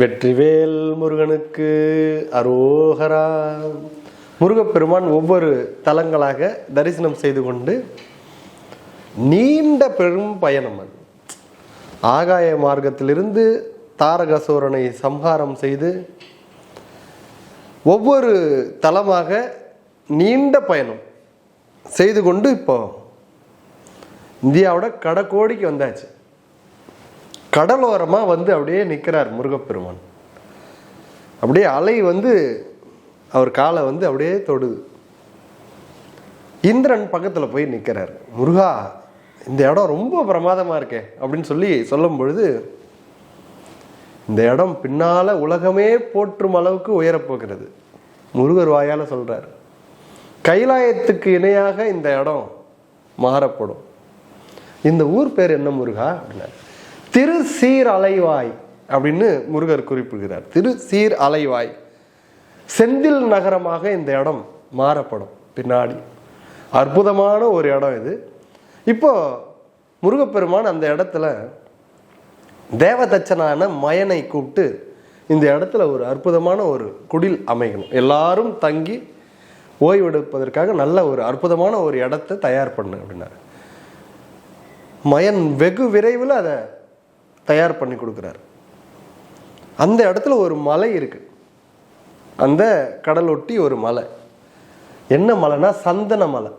வெற்றிவேல் முருகனுக்கு அரோகரா. முருகப்பெருமான் ஒவ்வொரு தலங்களாக தரிசனம் செய்து கொண்டு நீண்ட பெரும் பயணம் அது. ஆகாய மார்க்கத்திலிருந்து தாரகசூரனை சம்ஹாரம் செய்து ஒவ்வொரு தலமாக நீண்ட பயணம் செய்து கொண்டு இப்போ இந்தியாவோட கடக்கோடிக்கு வந்தாச்சு. கடலோரமாக வந்து அப்படியே நிற்கிறார் முருகப்பெருமான். அப்படியே அலை வந்து அவர் காலை வந்து அப்படியே தொடுது. இந்திரன் பக்கத்தில் போய் நிற்கிறார் முருகா இந்த இடம் ரொம்ப பிரமாதமாக இருக்கே அப்படின்னு சொல்லி சொல்லும் பொழுது இந்த இடம் பின்னால உலகமே போற்றும் அளவுக்கு உயரப்போகிறது. முருகர் வாயால் சொல்கிறார் கைலாயத்துக்கு இணையாக இந்த இடம் மாறப்படும். இந்த ஊர் பேர் என்ன முருகா? அப்படின்னாரு. திரு சீர் அலைவாய் அப்படின்னு முருகர் குறிப்பிடுகிறார். திரு சீர் அலைவாய். செந்தில் நகரமாக இந்த இடம் மாறப்படும் பின்னாடி. அற்புதமான ஒரு இடம் இது. இப்போ முருகப்பெருமான் அந்த இடத்துல தேவதச்சனான மயனை கூப்பிட்டு இந்த இடத்துல ஒரு அற்புதமான ஒரு குடில் அமைக்கணும். எல்லாரும் தங்கி ஓய்வெடுப்பதற்காக நல்ல ஒரு அற்புதமான ஒரு இடத்தை தயார் பண்ணு அப்படின்னாரு. மயன் வெகு விரைவில் அதை தயார் பண்ணி கொடுக்குறாரு. அந்த இடத்துல ஒரு மலை இருக்குது அந்த கடலொட்டி ஒரு மலை. என்ன மலைனா சந்தன மலை.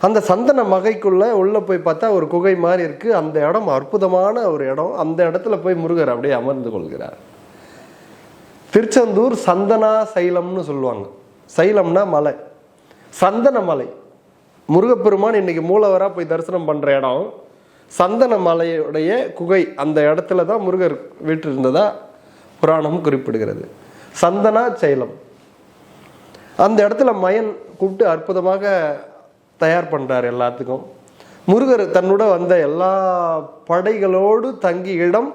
அந்த சந்தன மகைக்குள்ளே உள்ளே போய் பார்த்தா ஒரு குகை மாதிரி இருக்குது அந்த இடம் அற்புதமான ஒரு இடம். அந்த இடத்துல போய் முருகர் அப்படியே அமர்ந்து கொள்கிறார். திருச்செந்தூர் சந்தனா சைலம்னு சொல்லுவாங்க. சைலம்னா மலை. சந்தன மலை. முருகப்பெருமான் இன்னைக்கு மூலவராக போய் தரிசனம் பண்ணுற இடம். சந்தன மலையுடைய குகை அந்த இடத்துல தான் முருகர் வீட்டு இருந்ததா புராணம் குறிப்பிடுகிறது. சந்தனா சைலம். அந்த இடத்துல மயன் கூப்பிட்டு அற்புதமாக தயார் பண்ணுறார் எல்லாத்துக்கும். முருகர் தன்னோட வந்த எல்லா படைகளோடு தங்கி இடம்.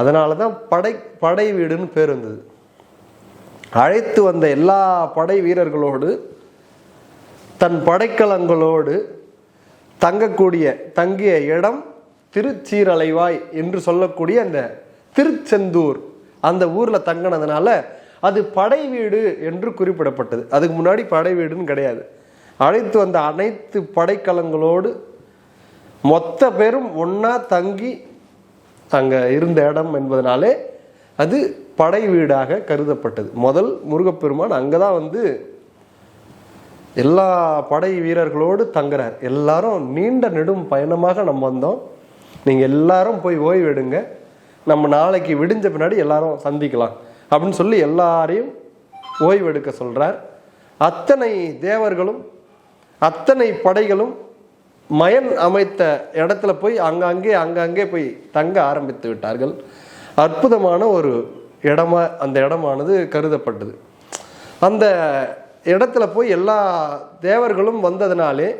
அதனால தான் படை படை வீடுன்னு பேர் இருந்தது அழைத்து வந்த எல்லா படை வீரர்களோடு தன் படைக்கலங்களோடு தங்கக்கூடிய தங்கிய இடம் திருச்சீரலைவாய் என்று சொல்லக்கூடிய அந்த திருச்செந்தூர். அந்த ஊரில் தங்கினதுனால அது படை வீடு என்று குறிப்பிடப்பட்டது. அதுக்கு முன்னாடி படை வீடுன்னு கிடையாது. அழைத்து வந்த அனைத்து படைக்கலங்களோடு மொத்த பேரும் ஒன்றா தங்கி அங்கே இருந்த இடம் என்பதனாலே அது படை வீடாக கருதப்பட்டது. முதல் முருகப்பெருமான் அங்கே தான் வந்து எல்லா படை வீரர்களோடு தங்குறார். எல்லாரும் நீண்ட நெடும் பயணமாக நம்ம வந்தோம். நீங்கள் எல்லாரும் போய் ஓய்வு எடுங்க. நம்ம நாளைக்கு விடிஞ்ச பின்னாடி எல்லாரும் சந்திக்கலாம். அப்படின்னு சொல்லி எல்லாரையும் ஓய்வு எடுக்க அத்தனை தேவர்களும் அத்தனை படைகளும் மயன் அமைத்த இடத்துல போய் அங்கங்கே அங்கங்கே போய் தங்க ஆரம்பித்து விட்டார்கள். அற்புதமான ஒரு இடமா அந்த இடமானது கருதப்பட்டது. அந்த இடத்துல போய் எல்லா தேவர்களும் வந்ததுனாலே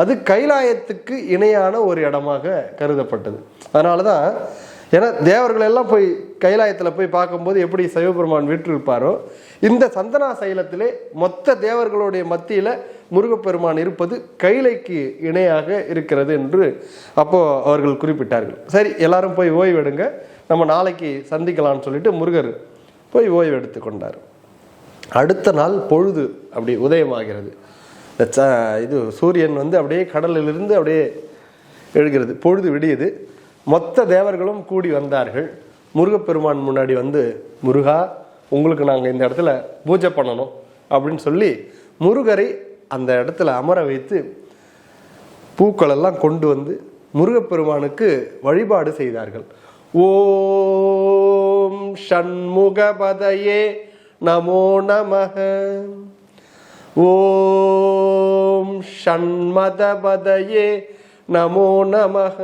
அது கைலாயத்துக்கு இணையான ஒரு இடமாக கருதப்பட்டது. அதனால தான் ஏன்னா தேவர்கள் எல்லாம் போய் கைலாயத்தில் போய் பார்க்கும்போது எப்படி சிவபெருமான் வீற்றிருப்பாரோ இந்த சந்தனா சைலத்திலே மொத்த தேவர்களுடைய மத்தியில் முருகப்பெருமான் இருப்பது கைலைக்கு இணையாக இருக்கிறது என்று அப்போ அவர்கள் குறிப்பிட்டார்கள். சரி எல்லாரும் போய் ஓய்வெடுங்க. நம்ம நாளைக்கு சந்திக்கலாம்னு சொல்லிட்டு முருகர் போய் ஓய்வு எடுத்து கொண்டார். அடுத்த நாள் பொழுது அப்படி உதயமாகிறது. இந்த இது சூரியன் வந்து அப்படியே கடலிலிருந்து அப்படியே எழுகிறது. பொழுது விடியுது. மொத்த தேவர்களும் கூடி வந்தார்கள். முருகப்பெருமான் முன்னாடி வந்து முருகா உங்களுக்கு நாங்கள் இந்த இடத்துல பூஜை பண்ணணும் அப்படின்னு சொல்லி முருகரை அந்த இடத்துல அமர வைத்து பூக்களெல்லாம் கொண்டு வந்து முருகப்பெருமானுக்கு வழிபாடு செய்தார்கள். ஓம் ஷண்முகபதயே நமோ நமக. ஓம் ஷண்மதபதயே நமோ நமக.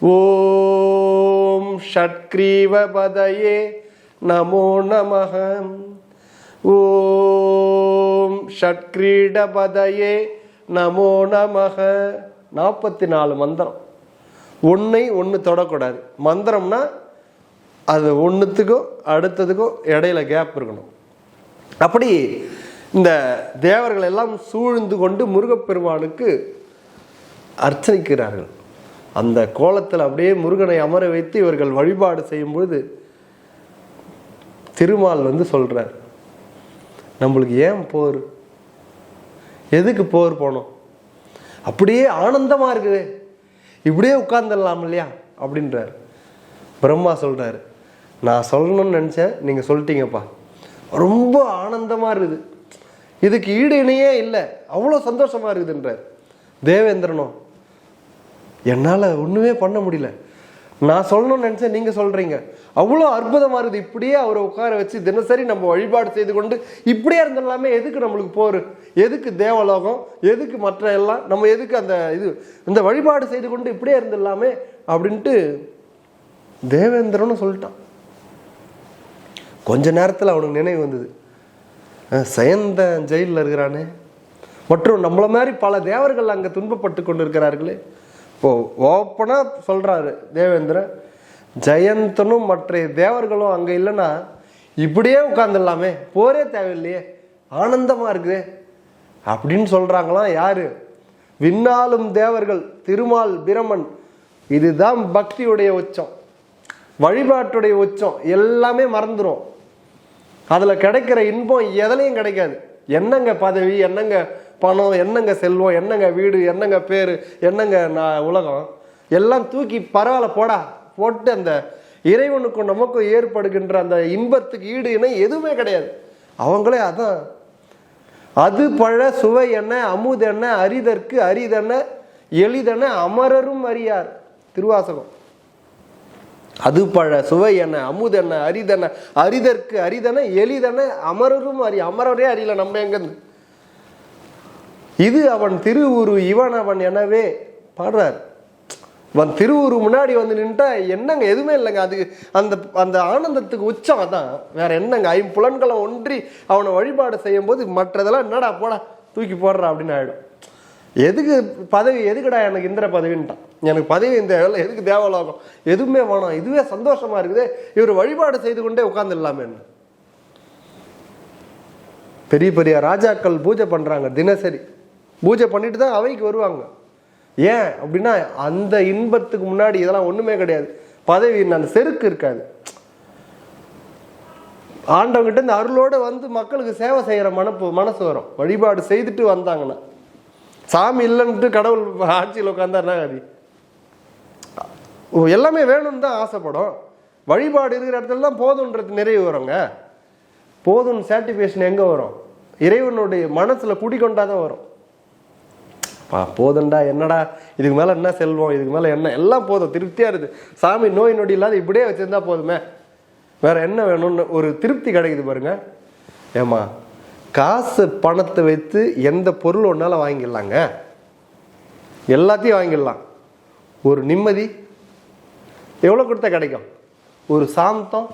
ஓம் ஷட்கிரீவபதயே நமோ நமக. ஓம் ஷட்கிரீடபதயே நமோ நமக. நாற்பத்தி நாலு மந்திரம். ஒன்றை ஒன்று தொடக்கூடாது. மந்திரம்னா அது ஒன்றுத்துக்கும் அடுத்ததுக்கும் இடையில கேப் இருக்கணும். அப்படி இந்த தேவர்கள் எல்லாம் சூழ்ந்து கொண்டு முருகப்பெருமானுக்கு அர்ச்சனிக்கிறார்கள். அந்த கோலத்தில் அப்படியே முருகனை அமர வைத்து இவர்கள் வழிபாடு செய்யும்பொழுது திருமால் வந்து சொல்றார் நம்மளுக்கு ஏன் போர்? எதுக்கு போர் போனோம்? அப்படியே ஆனந்தமா இருக்குது. இப்படியே உட்கார்ந்துடலாம் இல்லையா? அப்படின்றார். பிரம்மா சொல்றாரு நான் சொல்லணும்னு நினச்சேன். நீங்கள் சொல்லிட்டீங்கப்பா. ரொம்ப ஆனந்தமாக இருக்குது. இதுக்கு ஈடு இணையே இல்லை. அவ்வளோ சந்தோஷமாக இருக்குதுன்றார். தேவேந்திரனும் என்னால் ஒன்றுமே பண்ண முடியல. நான் சொல்லணும்னு நினச்சேன். நீங்கள் சொல்கிறீங்க அவ்வளோ அற்புதமாக இருக்குது. இப்படியே அவரை உட்கார வச்சு தினசரி நம்ம வழிபாடு செய்து கொண்டு இப்படியே இருந்தெல்லாமே எதுக்கு நம்மளுக்கு போர்? எதுக்கு தேவலோகம்? எதுக்கு மற்ற எல்லாம்? நம்ம எதுக்கு அந்த இது இந்த வழிபாடு செய்து கொண்டு இப்படியே இருந்துடலாமே அப்படின்ட்டு தேவேந்திரனும் சொல்லிட்டான். கொஞ்ச நேரத்தில் அவனுக்கு நினைவு வந்தது. சயந்த ஜெயிலில் இருக்கிறானே. மற்றும் நம்மள மாதிரி பல தேவர்கள் அங்கே துன்பப்பட்டு கொண்டு இருக்கிறார்களே இப்போது ஓப்பனாக சொல்கிறாரு தேவேந்திரன் ஜெயந்தனும் மற்ற தேவர்களும் அங்கே இல்லைன்னா இப்படியே உட்காந்துடலாமே போரே தேவையில்லையே. ஆனந்தமாக இருக்குதே. அப்படின்னு சொல்கிறாங்களாம் யார்? விண்ணாலும் தேவர்கள் திருமால் பிரமன். இதுதான் பக்தியுடைய உச்சம். வழிபாட்டுடைய உச்சம். எல்லாமே மறந்துடும் அதில் கிடைக்கிற இன்பம் எதுலையும் கிடைக்காது. என்னங்க பதவி என்னங்க பணம் என்னங்க செல்வம் என்னங்க வீடு என்னங்க பேர் என்னங்க நான் உலகம். எல்லாம் தூக்கி பரவாயில்ல போடா. போட்டு அந்த இறைவனுக்கும் நமக்கும் ஏற்படுகின்ற அந்த இன்பத்துக்கு ஈடு இணை எதுவுமே கிடையாது. அவங்களே அதான். அது பழ சுவை என்ன அமுது என்ன அரிதற்கு அரிதென எளிதென அமரரும் அறியார். திருவாசகம். அது பழ சுவை என்ன அமுதென அரிதன அரிதற்கு அரிதன எளிதன அமரரும் அறி அமரரே அறியல நம்ம எங்க இது அவன் திருவுரு இவன் அவன் எனவே பாடுறார். அவன் திருவுரு முன்னாடி வந்து நின்ட்டா என்னங்க? எதுவுமே இல்லைங்க. அது அந்த அந்த ஆனந்தத்துக்கு உச்சம் அதான். வேற என்னங்க? ஐம்புலன்களை ஒன்றி அவனை வழிபாடு செய்யும் போது மற்றதெல்லாம் என்னடா போடா தூக்கி போடுறா அப்படின்னு ஆயிடும். எதுக்கு பதவி எதுக்குடா எனக்கு இந்திர பதவின்ட்டான்? எனக்கு பதவி இந்த எதுக்கு தேவலோகம்? எதுவுமே வேணாம். இதுவே சந்தோஷமா இருக்குது. இவர் வழிபாடு செய்து கொண்டே உட்காந்துடலாமேன்னு பெரிய பெரிய ராஜாக்கள் பூஜை பண்றாங்க தினசரி. பூஜை பண்ணிட்டு தான் அவைக்கு வருவாங்க. ஏன் அப்படின்னா அந்த இன்பத்துக்கு முன்னாடி இதெல்லாம் ஒண்ணுமே கிடையாது. பதவி அந்த செருக்கு இருக்காது. ஆண்டவங்கிட்ட இந்த அருளோடு வந்து மக்களுக்கு சேவை செய்கிற மனப்பு மனசு வரும். வழிபாடு செய்துட்டு வந்தாங்கன்னா. சாமி இல்லைன்ட்டு கடவுள் ஆட்சியில் உட்காந்தாருனா அது. ஓ, எல்லாமே வேணும்னு தான் ஆசைப்படும். வழிபாடு இருக்கிற இடத்துல தான் போதுன்றது நிறைவு வருங்க. போதும்னு சாட்டிஸ்ஃபேக்ஷன் எங்கே வரும்? இறைவனுடைய மனசில் குடிக்கொண்டாதான் வரும். பா போதும்டா என்னடா இதுக்கு மேலே என்ன செல்வம் இதுக்கு மேலே என்ன எல்லாம் போதும் திருப்தியாக இருக்குது. சாமி நோய் நொடி இல்லாத இப்படியே வச்சுருந்தா போதுமே. வேற என்ன வேணும்னு ஒரு திருப்தி கிடைக்குது பாருங்க. ஏமா காசு பணத்தை வைத்து எந்த பொருள் ஒன்றால் வாங்கிடலாங்க. எல்லாத்தையும் வாங்கிடலாம். ஒரு நிம்மதி எவ்வளோ கொடுத்தா கிடைக்கும்? ஒரு சாந்தம்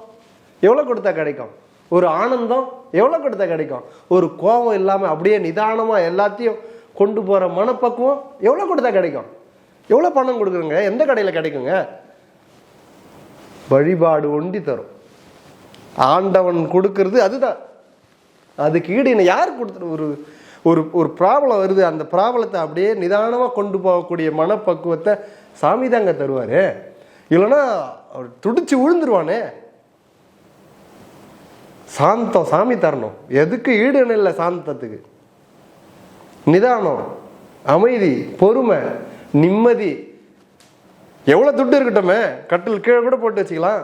எவ்வளோ கொடுத்தா கிடைக்கும்? ஒரு ஆனந்தம் எவ்வளோ கொடுத்தா கிடைக்கும்? ஒரு கோபம் இல்லாமல் அப்படியே நிதானமாக எல்லாத்தையும் கொண்டு போகிற மனப்பக்குவம் எவ்வளோ கொடுத்தா கிடைக்கும்? எவ்வளோ பணம் கொடுக்குறங்க? எந்த கடையில் கிடைக்குங்க? வழிபாடு ஒண்டி தரும். ஆண்டவன் கொடுக்கறது அதுதான். அதுக்கு ஈடு என்ன? யார் கொடுத்துரு ஒரு ஒரு ஒரு ப்ராப்ளம் வருது? அந்த ப்ராப்ளத்தை அப்படியே நிதானமாக கொண்டு போகக்கூடிய மனப்பக்குவத்தை சாமி தாங்க தருவார். இல்லைன்னா அவர் துடிச்சு விழுந்துருவானே. சாந்தம் சாமி தரணும். எதுக்கு ஈடு இல்லை சாந்தத்துக்கு? நிதானம் அமைதி பொறுமை நிம்மதி. எவ்வளோ துட்டு இருக்கட்டுமே? கட்டில் கீழே கூட போட்டு வச்சுக்கலாம்.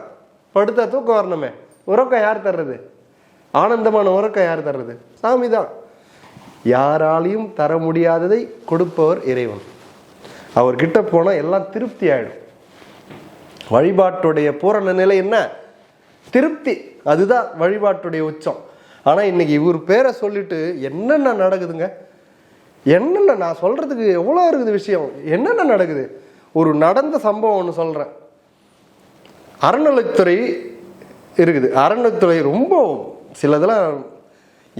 படுத்தா தூக்கம் வரணுமே. உறக்கம் யார் தர்றது? ஆனந்தமான உறக்கம் யார் தர்றது? சாமி தான் யாராலையும் தர முடியாததை கொடுப்பவர் இறைவன். அவர்கிட்ட போனால் எல்லாம் திருப்தி ஆயிடும். வழிபாட்டுடைய பூரண நிலை என்ன? திருப்தி. அதுதான் வழிபாட்டுடைய உச்சம். ஆனால் இன்னைக்கு இவர் பேரை சொல்லிட்டு என்னென்ன நடக்குதுங்க? என்னென்ன நான் சொல்றதுக்கு எவ்வளோ இருக்குது விஷயம்? என்னென்ன நடக்குது? ஒரு நடந்த சம்பவம் ஒன்று சொல்கிறேன் அறநிலைத்துறை இருக்குது. அறநிலைத்துறை ரொம்ப சிலதெல்லாம்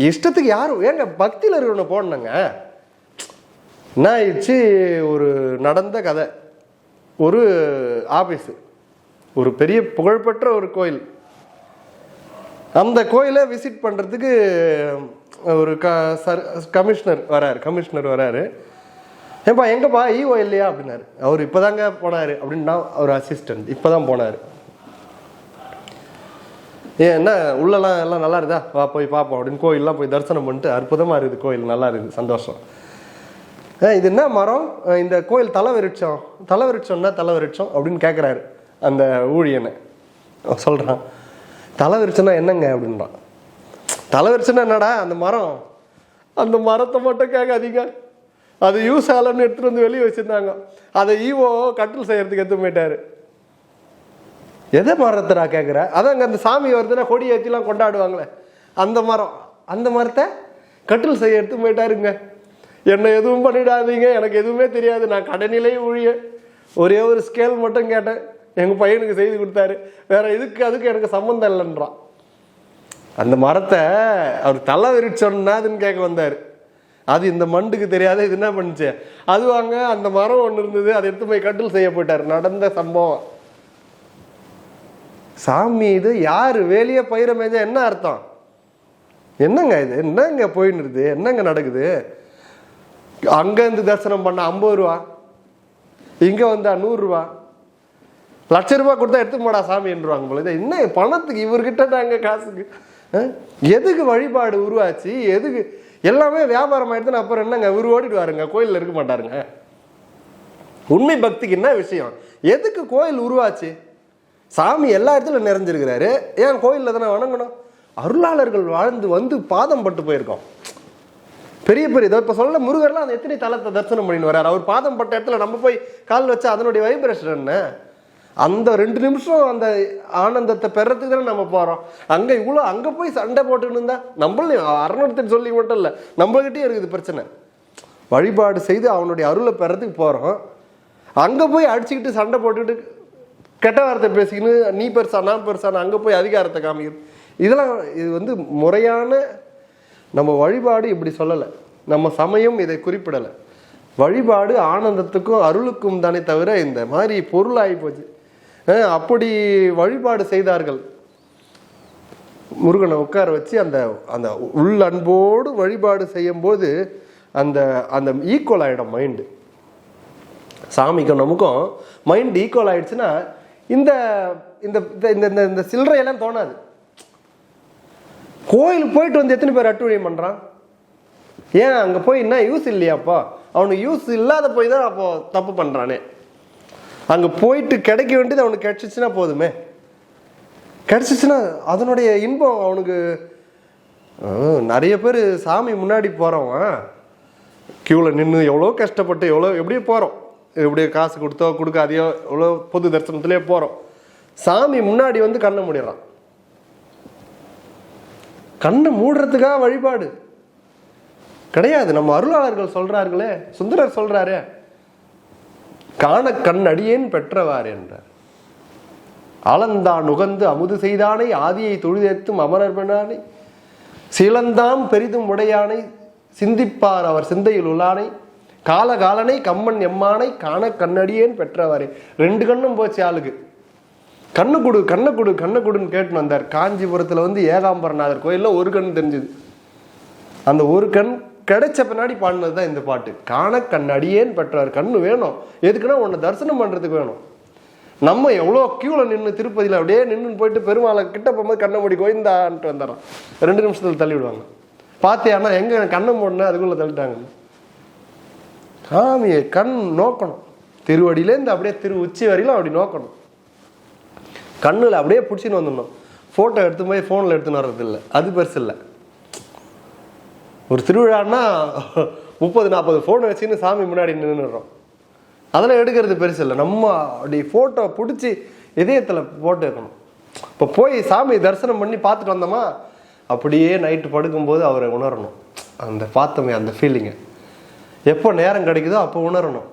இஷ்டத்துக்கு யாரும் ஏங்க பக்தியில் இருக்கிறவனை போடணுங்க. என்ன ஆயிடுச்சு ஒரு நடந்த கதை. ஒரு ஆபீஸு. ஒரு பெரிய புகழ்பெற்ற ஒரு கோயில். அந்த கோயிலை விசிட் பண்ணுறதுக்கு ஒரு க சர் கமிஷனர் வராரு கமிஷனர் வராரு. ஏப்பா எங்கப்பா ஈஓ இல்லையா அப்படின்னாரு. அவர் இப்போதாங்க போனார் அப்படின்னா அவர் அசிஸ்டன்ட் இப்போ தான் போனார். என்ன? உள்ளலாம் எல்லாம் நல்லா இருக்குதா? வா போய் பார்ப்போம் அப்படின்னு கோயிலெலாம் போய் தரிசனம் பண்ணிட்டு அற்புதமாக இருக்குது கோயில் நல்லா இருக்குது சந்தோஷம். இது என்ன மரம்? இந்த கோயில் தலைவிருட்சம். தலை விருட்சம் அப்படின்னு கேட்குறாரு அந்த ஊழியனை. சொல்கிறான் தலைவிருட்சம்னா என்னங்க? அப்படின்றான். தலைவிருட்சம்னா என்னடா? அந்த மரம். அந்த மரத்தை மட்டும் கேட்காதீங்க. அது யூஸ் ஆகலன்னு எடுத்துகிட்டு வந்து வெளியே வச்சுருந்தாங்க. அதை ஈவோ கட்டில் செய்கிறதுக்கு எடுத்து போயிட்டாரு. எதை மரத்தை நான் கேட்குறேன் அதான் அங்கே அந்த சாமி வருதுன்னா கொடி ஏற்றிலாம் கொண்டாடுவாங்களே. அந்த மரம். அந்த மரத்தை கட்டில் செய்ய எடுத்து போயிட்டாருங்க. என்னை எதுவும் பண்ணிடாதீங்க எனக்கு எதுவுமே தெரியாது. நான் கடனிலேயே ஊழிய. ஒரே ஒரு ஸ்கேல் மட்டும் கேட்டேன். எங்கள் பையனுக்கு செய்து கொடுத்தாரு. வேற இதுக்கு அதுக்கு எனக்கு சம்மந்தம் இல்லைன்றான். அந்த மரத்தை அவர் தலை விரிச்சோன்னாதுன்னு கேட்க வந்தார். அது இந்த மண்டுக்கு தெரியாத இது என்ன பண்ணுச்சு? அது வாங்க அந்த மரம் ஒன்று இருந்தது அதை எடுத்து போய் கட்டில் செய்ய போயிட்டார். நடந்த சம்பவம். சாமி இது யார் வேலிய பயிர மேஞ்சா என்ன அர்த்தம்? என்னங்க இது? என்னங்க போயின்னுருது என்னங்க நடக்குது? அங்கேருந்து தரிசனம் பண்ண ஐம்பது ரூபா இங்கே வந்தால் நூறுரூவா லட்ச ரூபா கொடுத்தா எடுத்து போடா சாமின்றாங்க போல. இது என்ன பணத்துக்கு இவர்கிட்ட நாங்கள் காசுக்கு? எதுக்கு வழிபாடு உருவாச்சு? எதுக்கு? எல்லாமே வியாபாரம் ஆயிடுதுன்னு அப்புறம் என்னங்க? இவர் ஓடிடுவாருங்க. கோயிலில் இருக்க மாட்டாருங்க. உண்மை பக்திக்கு என்ன விஷயம்? எதுக்கு கோயில் உருவாச்சு? சாமி எல்லா இடத்துலையும் நிறைஞ்சிருக்கிறாரு. ஏன் கோயிலில் தானே வணங்கணும்? அருளாளர்கள் வாழ்ந்து வந்து பாதம் பட்டு போயிருக்கோம். பெரிய பெரிய இதை இப்போ சொல்ல முருகர்லாம் அந்த எத்தனை தலத்தை தரிசனம் பண்ணின்னு வர்றார். அவர் பாதம் பட்ட இடத்துல நம்ம போய் கால் வச்சா அதனுடைய வைப்ரேஷன் என்ன? அந்த ரெண்டு நிமிஷம் அந்த ஆனந்தத்தை பெறத்துக்கு தானே நம்ம போகிறோம் அங்கே இவ்வளோ அங்கே போய் சண்டை போட்டுன்னு இருந்தா நம்மளையும் அறநூத்தி சொல்லி மட்டும் இல்லை நம்மகிட்டே இருக்குது பிரச்சனை. வழிபாடு செய்து அவனுடைய அருளை பெறத்துக்கு போகிறோம் அங்கே போய் அடிச்சுக்கிட்டு சண்டை போட்டுக்கிட்டு கெட்ட வார்த்தை பேசிக்கின்னு நீ பெருசா நான் பெருசான அங்கே போய் அதிகாரத்தை காமிக்கிறது இதெல்லாம் இது வந்து முறையான நம்ம வழிபாடு இப்படி சொல்லலை. நம்ம சமயம் இதை குறிப்பிடலை. வழிபாடு ஆனந்தத்துக்கும் அருளுக்கும் தானே தவிர இந்த மாதிரி பொருளாகி போச்சு. அப்படி வழிபாடு செய்தார்கள். முருகனை உட்கார வச்சு அந்த அந்த உள் அன்போடு வழிபாடு செய்யும்போது அந்த அந்த ஈக்குவல் ஆகிடும் மைண்டு சாமிக்கும் நமக்கும் மைண்ட் ஈக்குவல் ஆயிடுச்சுன்னா இந்த இந்த இந்த- இந்த இந்த சில்லறையெல்லாம் தோணாது. கோயிலுக்கு போயிட்டு வந்து எத்தனை பேர் அட்டுழியம் பண்ணுறான் ஏன் அங்கே போய் என்ன யூஸ் இல்லையாப்பா? அவனுக்கு யூஸ் இல்லாத போய் தான் அப்போ தப்பு பண்ணுறானே அங்கே போயிட்டு கிடைக்க வேண்டியது அவனுக்கு கிடைச்சிச்சுன்னா போதுமே. கிடைச்சிச்சுன்னா அதனுடைய இன்பம் அவனுக்கு நிறைய பேர் சாமி முன்னாடி போகிறவன் க்யூவில் நின்று எவ்வளோ கஷ்டப்பட்டு எவ்வளோ எப்படியோ போகிறோம் எப்படியோ காசு கொடுத்தோ கொடுக்காதையோ எவ்வளோ பொது தரிசனத்திலே போகிறோம் சாமி முன்னாடி வந்து கண்ணை மூடிடுறான் கண்ணை மூடுறதுக்காக வழிபாடு. கிடையாது நம்ம அருளாளர்கள் சொல்கிறார்களே சுந்தரர் சொல்கிறாரே காண கண்ணடியேன் பெற்றவார் என்றார். ஆலந்தான் நுகந்து அமுது செய்தானை ஆதியை தொழுதேத்தும் அமரர் பெண்ணானை சீலந்தாம் பெரிதும் உடையானை சிந்திப்பார் அவர் சிந்தையில் உள்ளானை காலகாலனை கம்மன் எம்மானை காண கண்ணடியேன் பெற்றவாரு. ரெண்டு கண்ணும் போச்சு ஆளுக்கு. கண்ணு கொடு கண்ணை கொடு கண்ணை கொடுன்னு கேட்டுன்னு வந்தார். காஞ்சிபுரத்தில் வந்து ஏகாம்பரநாதர் கோயிலில் ஒரு கண் தெரிஞ்சுது. அந்த ஒரு கண் கிடைச்ச பின்னாடி பாடினது தான் இந்த பாட்டு. காண கண்ணடியேன்னு பெற்றார் கண்ணு வேணும். எதுக்குன்னா உன்னை தரிசனம் பண்ணுறதுக்கு வேணும். நம்ம எவ்வளோ க்யூவில் நின்று திருப்பதியில் அப்படியே நின்று போயிட்டு பெருமாளை கிட்ட போகும்போது கண்ணை மூடி கோயிந்தான்ட்டு வந்துடுறோம் ரெண்டு நிமிஷத்தில் தள்ளி விடுவாங்க. பார்த்தியானா எங்கே கண்ணை மூடனே அதுக்குள்ளே தள்ளிட்டாங்க. சாமியை கண் நோக்கணும். திருவடியிலேருந்து அப்படியே திரு உச்சி வரையிலும் அப்படி நோக்கணும். கண்ணில் அப்படியே பிடிச்சின்னு வந்துடணும். ஃபோட்டோ எடுத்து போய் ஃபோனில் எடுத்துன்னு வர்றது இல்லை. அது பெருசு இல்லை. ஒரு திருவிழான்னா முப்பது நாற்பது ஃபோன் வச்சுன்னு சாமி முன்னாடி நின்றுடுறோம் அதெல்லாம் எடுக்கிறது பெருசு இல்லை. நம்ம அப்படி ஃபோட்டோ பிடிச்சி இதயத்தில் போட்டு வைக்கணும். இப்போ போய் சாமி தரிசனம் பண்ணி பார்த்துட்டு வந்தோமா? அப்படியே நைட்டு படுக்கும்போது அவரை உணரணும். அந்த பார்த்தோமே அந்த ஃபீலிங்கை எப்போ நேரம் கிடைக்குதோ அப்போ உணரணும்.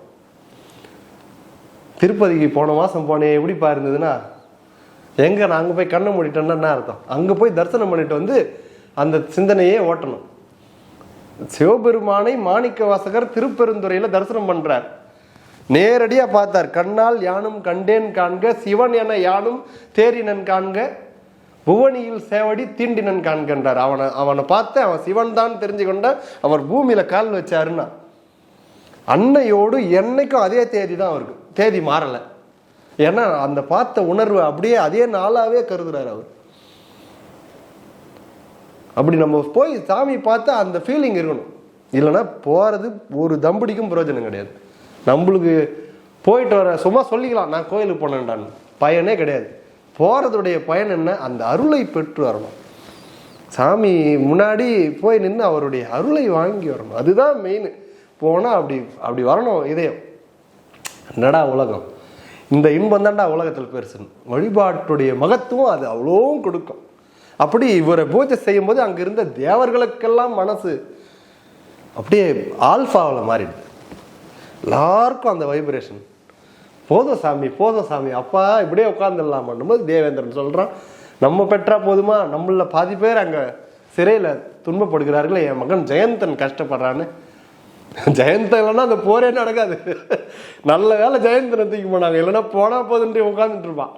திருப்பதிக்கு போன மாதம் போனேன் எப்படிப்பா இருந்ததுன்னா எங்கே நான் அங்கே போய் கண்ணை மூடிட்டேன்னா என்ன அர்த்தம்? அங்கே போய் தரிசனம் பண்ணிட்டு வந்து அந்த சிந்தனையே ஓட்டணும். சிவபெருமானை மாணிக்க வாசகர் திருப்பெருந்துறையில் தரிசனம் பண்ணுறார் நேரடியாக பார்த்தார். கண்ணால் யானும் கண்டேன் காண்க சிவன் என யானும் தேரினன் காண்க புவனியில் சேவடி தீண்டினன் காண்கின்றார். அவனை அவனை பார்த்து அவன் சிவன் தான் தெரிஞ்சு கொண்ட அவர் பூமியில் கால் வச்சாருன்னா. அன்னையோடு என்னைக்கும் அதே தேதி தான் அவருக்கு. தேதி மாறலை. ஏன்னா அந்த பார்த்த உணர்வு அப்படியே அதே நாளாகவே கருதுறாரு அவர். அப்படி நம்ம போய் சாமி பார்த்தா அந்த ஃபீலிங் இருக்கணும். இல்லைன்னா போகிறது ஒரு தம்படிக்கும் பிரயோஜனம் கிடையாது. நம்மளுக்கு போயிட்டு வர சும்மா சொல்லிக்கலாம் நான் கோயிலுக்கு போனேன்டான்னு. பயனே கிடையாது. போகிறதுடைய பயன் என்ன? அந்த அருளை பெற்று வரணும். சாமி முன்னாடி போய் நின்று அவருடைய அருளை வாங்கி வரணும். அதுதான் மெயின் போனால் அப்படி அப்படி வரணும் இதயம். என்னடா உலகம்? இந்த இன்பம் தான்டா உலகத்தில் பெருசுன்னு வழிபாட்டுடைய மகத்துவம் அது அவ்வளோவும் கொடுக்கும். அப்படி இவரை பூஜை செய்யும்போது அங்கே இருந்த தேவர்களுக்கெல்லாம் மனசு அப்படியே ஆல்ஃபாவில் மாறிடுது. எல்லாருக்கும் அந்த வைப்ரேஷன் போதும் சாமி போதும் சாமி. அப்பா இப்படியே உட்காந்துடலாம் பண்ணும்போது தேவேந்திரன் சொல்கிறான் நம்ம பெற்றா போதுமா? நம்மள பாதி பேர் அங்கே சிறையில் துன்பப்படுகிறார்கள் என் மகன் ஜெயந்தன் கஷ்டப்படுறான்னு. ஜெயந்தன் இல்லைன்னா அந்த போரே நடக்காது. நல்ல வேலை ஜெயந்தனை தூக்கி போனாங்க. இல்லைன்னா போனால் போதுன்ட்டு உட்காந்துட்டு இருப்பான்.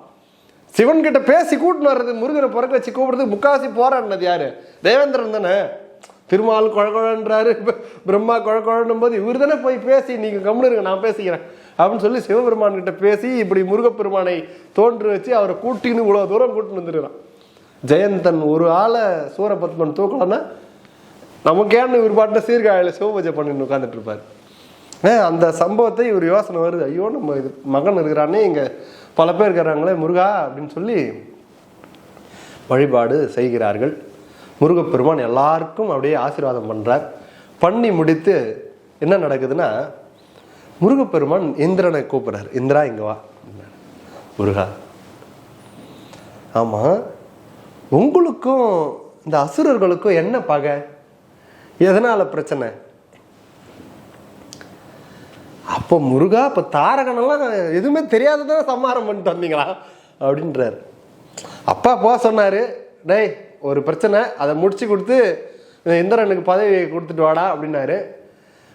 சிவன் கிட்ட பேசி கூட்டின்னு வர்றது முருகனை பிறக்க வச்சு கூப்பிடுறது முக்காசி போராடினது யாரு? தேவேந்திரன் தானே. திருமால் குழகுழன்றாரு பிரம்மா குழகுழன்னும் போது இவர் தானே போய் பேசி நீங்கள் கம்முனு இருங்க நான் பேசிக்கிறேன். அப்படின்னு சொல்லி சிவபெருமான் கிட்ட பேசி இப்படி முருகப்பெருமானை தோன்று வச்சு அவரை கூட்டின்னு இவ்வளோ தூரம் கூட்டின்னு வந்துருக்கிறான். ஜெயந்தன் ஒரு ஆளை சூரபத்மன் தூக்கலன்னா நமக்கேன்னு இவர் பாட்டுல சீர்காழியில் சிவபூஜை பண்ணிட்டு உட்காந்துட்டு இருப்பாரு அந்த சம்பவத்தை இவர் யோசனை வருது. ஐயோ நம்ம இது மகன் இருக்கிறானே இங்கே பல பேர் இருக்கிறாங்களே முருகா அப்படின்னு சொல்லி வழிபாடு செய்கிறார்கள். முருகப்பெருமான் எல்லாருக்கும் அப்படியே ஆசீர்வாதம் பண்ணுறார் பண்ணி முடித்து என்ன நடக்குதுன்னா முருகப்பெருமான் இந்திரனை கூப்பிட்றாரு. இந்திரா இங்கே வா. முருகா. ஆமாம் உங்களுக்கும் இந்த அசுரர்களுக்கும் என்ன பகை? எதனால் பிரச்சனை? அப்போ முருகா இப்போ தாரகனெல்லாம் எதுவுமே தெரியாததானே சம்மாரம் பண்ணிட்டு வந்தீங்களா? அப்படின்றார். அப்பா போக சொன்னார் டேய் ஒரு பிரச்சனை அதை முடிச்சு கொடுத்து இந்திரனுக்கு பதவி கொடுத்துட்டு வாடா அப்படின்னாரு.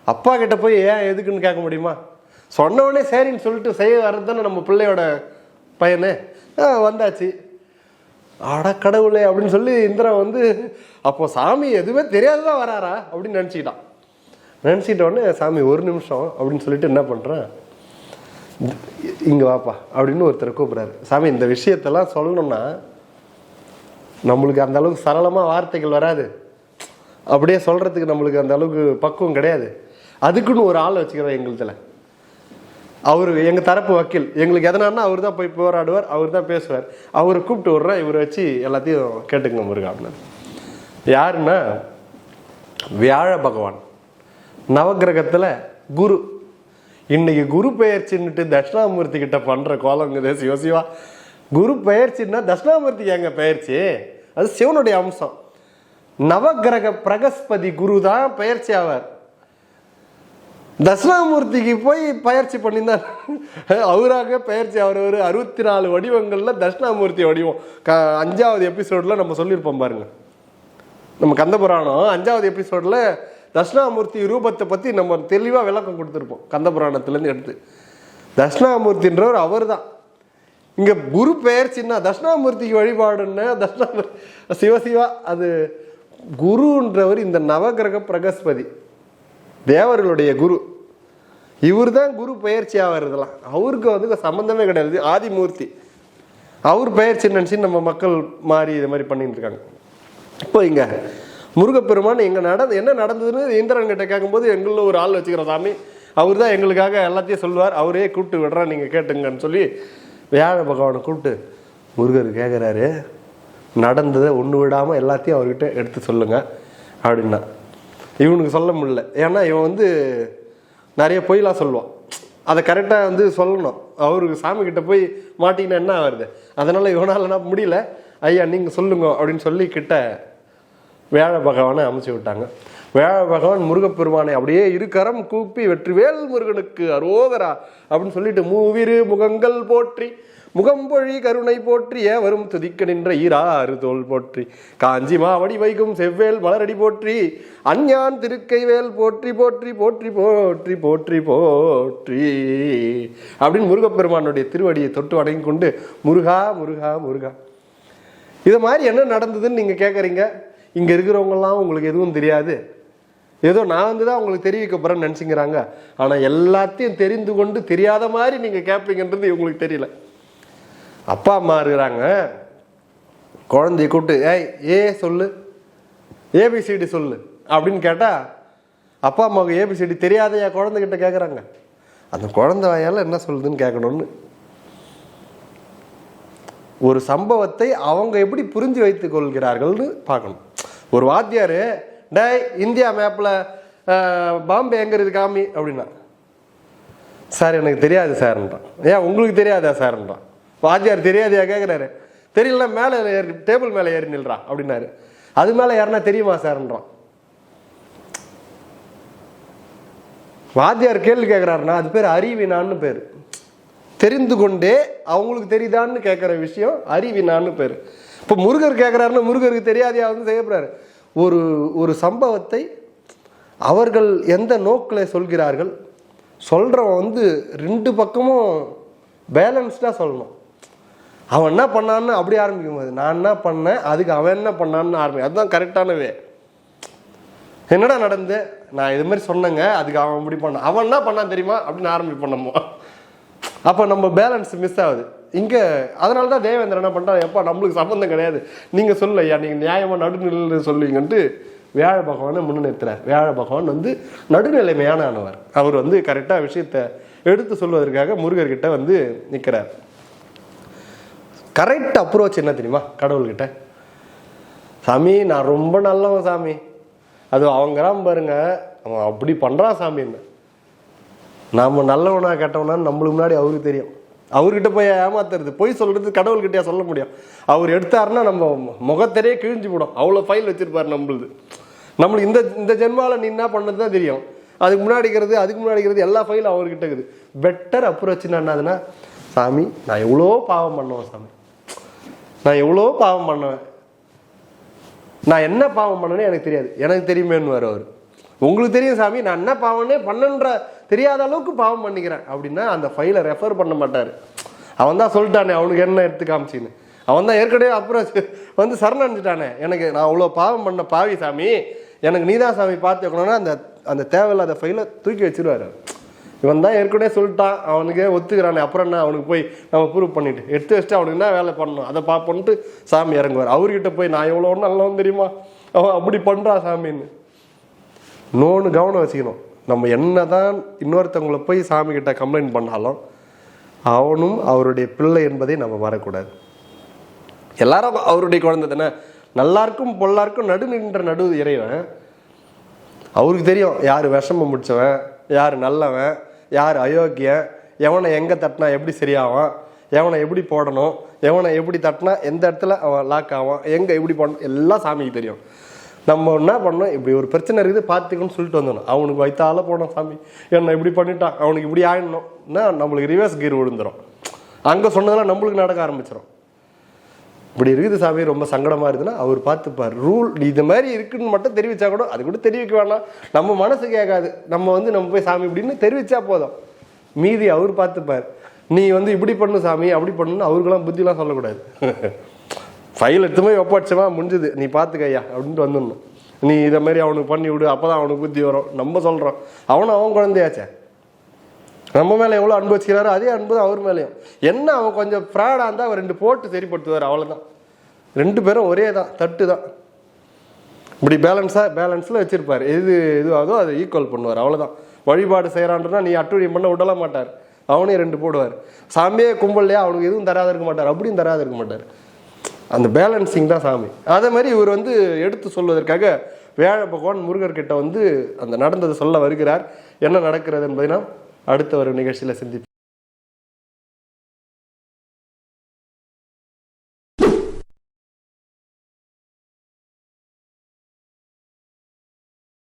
அப்பா கிட்ட போய் ஏன் எதுக்குன்னு கேட்க முடியுமா? சொன்ன உடனே சரின்னு சொல்லிட்டு செய்ய வர்றது தானே நம்ம பிள்ளையோட பையனு. வந்தாச்சு. அட கடவுளே அப்படின்னு சொல்லி இந்திரா வந்து அப்போ சாமி எதுவுமே தெரியாததான் வராரா அப்படின்னு நினச்சிக்கிட்டான். நினச்சிட்ட உடனே சாமி ஒரு நிமிஷம் அப்படின்னு சொல்லிட்டு என்ன பண்ணுறேன் இங்கே வாப்பா அப்படின்னு ஒருத்தர் கூப்பிட்றாரு. சாமி இந்த விஷயத்தெல்லாம் சொல்லணும்னா நம்மளுக்கு அந்த அளவுக்கு சரளமாக வார்த்தைகள் வராது. அப்படியே சொல்கிறதுக்கு நம்மளுக்கு அந்த அளவுக்கு பக்குவம் கிடையாது. அதுக்குன்னு ஒரு ஆள் வச்சுக்கிறோம் எங்களுதில். அவர் எங்கள் தரப்பு வக்கீல். எங்களுக்கு எதனான்னா அவர் தான் போய் போராடுவார் அவர் தான் பேசுவார். அவரை கூப்பிட்டு விட்றேன் இவரை வச்சு எல்லாத்தையும் கேட்டுங்க முருகா அப்படின்னு. யாருன்னா வியாழ பகவான். நவக்கிரகத்தில் குரு. இன்னைக்கு குரு பெயர்ச்சின்னுட்டு தட்சிணாமூர்த்தி கிட்ட பண்ணுற கோலங்குதே சிவசிவா குரு பெயர்ச்சின்னா தட்சிணாமூர்த்தி எங்க பெயர்ச்சி? அது சிவனுடைய அம்சம். நவக்கிரக பிரகஸ்பதி குரு தான் பெயர்ச்சி ஆவார். தட்சிணாமூர்த்திக்கு போய் பயிற்சி பண்ணியிருந்தார் அவராக பயிற்சி அவர் ஒரு அறுபத்தி நாலு வடிவங்களில் தட்சிணாமூர்த்தி வடிவம். க அஞ்சாவது எபிசோடில் நம்ம சொல்லியிருப்போம் பாருங்க. நம்ம கந்தபுராணம் அஞ்சாவது எபிசோடில் தட்சிணாமூர்த்தி ரூபத்தை பற்றி நம்ம தெளிவாக விளக்கம் கொடுத்துருப்போம் கந்தபுராணத்துலேருந்து எடுத்து. தட்சிணாமூர்த்தின்றவர் அவர் தான் இங்கே குரு பெயர்ச்சின்னா தட்சிணாமூர்த்திக்கு வழிபாடுன்னா தட்சிணாமூர்த்தி சிவசிவா அது குருன்றவர் இந்த நவகிரக பிரகஸ்பதி. தேவர்களுடைய குரு. இவர் தான் குரு பயிற்சி ஆகிறதுலாம் அவருக்கு வந்து சம்மந்தமே கிடையாது. ஆதிமூர்த்தி. அவர் பயிற்சி நினச்சி நம்ம மக்கள் மாறி இது மாதிரி பண்ணிட்டு இருக்காங்க. இப்போ இங்கே முருகப்பெருமான் இங்கே நடந்து என்ன நடந்ததுன்னு இந்திரன் கிட்ட கேட்கும்போது எங்களில் ஒரு ஆள் வச்சுக்கிற சாமி அவர் தான் எங்களுக்காக எல்லாத்தையும் சொல்லுவார். அவரே கூப்பிட்டு விடுறா நீங்கள் கேட்டுங்கன்னு சொல்லி வியாழ பகவானை கூப்பிட்டு முருகர் கேட்குறாரு நடந்ததை ஒன்று விடாமல் எல்லாத்தையும் அவர்கிட்ட எடுத்து சொல்லுங்கள் அப்படின்னா. இவனுக்கு சொல்ல முடியல. ஏன்னா இவன் வந்து நிறைய பொய்லாம் சொல்லுவான். அதை கரெக்டாக வந்து சொல்லணும். அவருக்கு சாமி கிட்ட போய் மாட்டிங்கன்னா என்ன வருது அதனால இவனால் என்ன முடியல? ஐயா நீங்கள் சொல்லுங்க அப்படின்னு சொல்லி கிட்ட வேழ பகவானை அமைச்சு விட்டாங்க. வேழ பகவான் முருகப்பெருமானை அப்படியே இருக்கரம் கூப்பி வெற்றிவேல் முருகனுக்கு அரோகரா அப்படின்னு சொல்லிட்டு மூவிரு முகங்கள் போற்றி முகம்பொழி கருணை போற்றிய வரும் துதிக்க நின்ற ஈராறு தோல் போற்றி. காஞ்சி மாவடி வைக்கும் செவ்வேல் மலரடி போற்றி. அஞ்ஞான் திருக்கைவேல் போற்றி போற்றி போற்றி போற்றி போற்றி போற்றி. அப்படின்னு முருகப்பெருமானுடைய திருவடியை தொட்டு வணங்கி கொண்டு முருகா முருகா முருகா. இது மாதிரி என்ன நடந்ததுன்னு நீங்கள் கேட்குறீங்க இங்கே இருக்கிறவங்கலாம் உங்களுக்கு எதுவும் தெரியாது. ஏதோ நான் வந்து தான் உங்களுக்கு தெரிவிக்க போகிறேன்னு நினச்சிங்கிறாங்க. ஆனால் எல்லாத்தையும் தெரிந்து கொண்டு தெரியாத மாதிரி நீங்கள் கேட்பீங்கன்றது இவங்களுக்கு தெரியல. அப்பா அம்மா இருக்கிறாங்க. குழந்தைய கூப்பிட்டு ஏய் ஏ சொல்லு. ஏபிசிடி சொல்லு. அப்படின்னு கேட்டால் அப்பா அம்மாவுக்கு ஏபிசிடி தெரியாதையா குழந்தைகிட்ட கேட்குறாங்க அந்த குழந்தை வாயால் என்ன சொல்லுதுன்னு கேட்கணும்னு ஒரு சம்பவத்தை அவங்க எப்படி புரிஞ்சு வைத்துக் கொள்கிறார்கள்னு பார்க்கணும். ஒரு வாத்தியார் டே இந்தியா மேப்பில் பாம்பே எங்கே இருக்குது காமி? அப்படின்னா சார் எனக்கு தெரியாது சார்ன்றான் ஏன் உங்களுக்கு தெரியாதா சார்ன்றான் வாத்தியார் தெரியாதையா கேட்குறாரு தெரியல மேலே ஏறி டேபிள் மேலே ஏறி நில்றா அப்படின்னாரு. அது மேலே யாருன்னா தெரியுமா சார்ன்றான். வாத்தியார் கேள்வி கேட்குறாருன்னா அது பேர் அறிவினான்னு பேர். தெரிந்து கொண்டே அவங்களுக்கு தெரியுதான்னு கேட்குற விஷயம் அறிவினான்னு பேர். இப்போ முருகர் கேட்குறாருன்னா முருகருக்கு தெரியாதையா வந்து செய்யப்படுறாரு ஒரு ஒரு சம்பவத்தை அவர்கள் எந்த நோக்கில் சொல்கிறார்கள்? சொல்கிறவன் வந்து ரெண்டு பக்கமும் பேலன்ஸ்டாக சொல்லணும். அவன் என்ன பண்ணான்னு அப்படி ஆரம்பிக்கும் போது நான் என்ன பண்ணேன் அதுக்கு அவன் என்ன பண்ணான்னு ஆரம்பி அதுதான் கரெக்டான வே என்னடா நடந்து? நான் இது மாதிரி சொன்னேங்க அதுக்கு அவன் இப்படி பண்ணான். அவன் என்ன பண்ணான் தெரியுமா? அப்படின்னு ஆரம்பிப்போம் நம்ம. அப்போ நம்ம பேலன்ஸ் மிஸ் ஆகுது. இங்கே அதனால தான் தேவேந்திரன் என்ன பண்ணுறான் எப்பா நம்மளுக்கு சம்மந்தம் கிடையாது. நீங்கள் சொல்ல ஐயா நீங்கள் நியாயமாக நடுநிலை சொல்லுவீங்கன்ட்டு வியாழ பகவானை முன்னிறுத்துறார். வியாழ பகவான் வந்து நடுநிலைமையான ஆனவர் அவர் வந்து கரெக்டாக விஷயத்தை எடுத்து சொல்வதற்காக முருகர்கிட்ட வந்து நிற்கிறார் கரெக்ட் அப்ரோச் என்ன தெரியுமா? கடவுள்கிட்ட. சாமி நான் ரொம்ப நல்லவன் சாமி. அது அவங்கிறான் பாருங்க. அவன் அப்படி பண்ணுறான் சாமின்னு நாம் நல்லவனா கெட்டவனா நம்மளுக்கு முன்னாடி அவருக்கு தெரியும். அவர்கிட்ட போய் ஏமாத்துறது பொய் சொல்கிறது கடவுள்கிட்டயா சொல்ல முடியும். அவர் எடுத்தாருன்னா நம்ம முகத்தரையே கிழிஞ்சு போடும். அவ்வளோ ஃபைல் வச்சுருப்பார் நம்மளுது. நம்மளுக்கு இந்த இந்த ஜென்மாவில் நீ என்ன பண்ணது தான் தெரியும். அதுக்கு முன்னாடி இருக்கிறது அதுக்கு முன்னாடி இருக்கிறது எல்லா ஃபைலும் அவர்கிட்ட இருக்குது. பெட்டர் அப்ரோச் என்னதுன்னா சாமி நான் எவ்வளோ பாவம் பண்ணுவேன் சாமி. நான் எவ்வளோ பாவம் பண்ணுவேன். நான் என்ன பாவம் பண்ணனே எனக்கு தெரியாது. எனக்கு தெரியுமேன்னு அவர். உங்களுக்கு தெரியும் சாமி நான் என்ன பாவம்னே பண்ணன்ற தெரியாத அளவுக்கு பாவம் பண்ணிக்கிறேன். அப்படின்னா அந்த ஃபைலை ரெஃபர் பண்ண மாட்டார். அவன் தான் சொல்லிட்டானே அவனுக்கு என்ன எடுத்து காமிச்சின்னு. அவன் தான் ஏற்கனவே அப்புறம் வந்து சரணடைஞ்சிட்டானே. எனக்கு நான் அவ்வளோ பாவம் பண்ண பாவி சாமி எனக்கு நீதான் சாமி பார்த்து வைக்கணும்னா அந்த அந்த தேவையில்லாத ஃபைலை தூக்கி வச்சிருவார். இவன் தான் ஏற்கனவே சொல்லிட்டான். அவனுக்கே ஒத்துக்கிறானே. அப்புறம் என்ன? அவனுக்கு போய் நம்ம ப்ரூவ் பண்ணிட்டு. எடுத்து வச்சுட்டு அவனுக்கு என்ன வேலை பண்ணணும்? அதை பார்ப்போன்ட்டு சாமி இறங்குவார். அவர்கிட்ட போய் நான் எவ்வளோ நல்லவன் தெரியுமா? அவன் அப்படி பண்ணுறான் சாமின்னு. இன்னொன்று கவனம் வச்சுக்கணும். நம்ம என்னதான் இன்னொருத்தவங்களை போய் சாமி கிட்ட கம்ப்ளைண்ட் பண்ணாலும் அவனும் அவருடைய பிள்ளை என்பதை நம்ம வரக்கூடாது. எல்லாரும் அவருடைய குழந்தை தானே? நல்லாருக்கும் பொல்லாருக்கும் நடு நின்ற நடு இறைவன். அவருக்கு தெரியும் யார் விஷமம் முடித்தவன் யார் நல்லவன் யார் அயோக்கியன் எவனை எங்கே தட்டினா எப்படி சரியாவான் எவனை எப்படி போடணும் எவனை எப்படி தட்டினா எந்த இடத்துல அவன் லாக் ஆவான் எங்கே எப்படி போடணும் எல்லாம் சாமிக்கு தெரியும். நம்ம என்ன பண்ணோம் இப்படி ஒரு பிரச்சனை இருக்குது பார்த்துக்கணும்னு சொல்லிட்டு வந்துடணும் அவனுக்கு வைத்தால போனோம் சாமி. என்ன இப்படி பண்ணிட்டான் அவனுக்கு இப்படி ஆயிடணும்னா நம்மளுக்கு ரிவர்ஸ் கீர் விழுந்துடும் அங்கே சொன்னதெல்லாம் நம்மளுக்கு நடக்க ஆரம்பிச்சிடும் இப்படி இருக்குது சாமி ரொம்ப சங்கடமாக இருக்குதுன்னா அவர் பார்த்துப்பார். ரூல் இது மாதிரி இருக்குன்னு மட்டும் தெரிவிச்சா கூட அது கூட தெரிவிக்க வேணாம். நம்ம மனசு கேட்காது. நம்ம வந்து நம்ம போய் சாமி இப்படின்னு தெரிவித்தா போதும். மீதி அவர் பார்த்துப்பார். நீ வந்து இப்படி பண்ணு சாமி அப்படி பண்ணுன்னு அவருக்கெல்லாம் புத்திலாம் சொல்லக்கூடாது. ஃபைல் எடுத்து போய் ஒப்படைச்சமா முடிஞ்சுது. நீ பார்த்துக்கய்யா அப்படின்ட்டு வந்துடணும். நீ இதை மாதிரி அவனுக்கு பண்ணி விடு அப்பதான் அவனுக்கு புத்தி வரும். நம்ம சொல்கிறோம் அவனும் அவன் குழந்தையாச்சே. நம்ம மேலே எவ்வளோ அன்பு வச்சுக்கிறாரோ அதே அன்பு தான் அவர் மேலேயும். என்ன அவன் கொஞ்சம் ஃப்ராடாக இருந்தால் அவர் ரெண்டு போட்டு சரிப்படுத்துவார் அவ்வளோதான் ரெண்டு பேரும் ஒரே தான் தட்டு தான். இப்படி பேலன்ஸாக பேலன்ஸில் வச்சுருப்பார். எது எதுவாகதோ அதை ஈக்குவல் பண்ணுவார் அவ்வளோதான் வழிபாடு செய்கிறான்றனா நீ அட்டுழியம் பண்ண விடல மாட்டார். அவனே ரெண்டு போடுவார். சாமியே கும்பல்லையா அவனுக்கு எதுவும் தராத இருக்க மாட்டார். அப்படியும் தராத இருக்க மாட்டார். அந்த பேலன்சிங் தான் சாமி. அதே மாதிரி இவர் வந்து எடுத்து சொல்வதற்காக வேழ பகவான் முருகர்கிட்ட வந்து அந்த நடந்ததை சொல்ல வருகிறார். என்ன நடக்கிறது என்பதை அடுத்த ஒரு நிகழ்ச்சியில் சந்திப்போம்.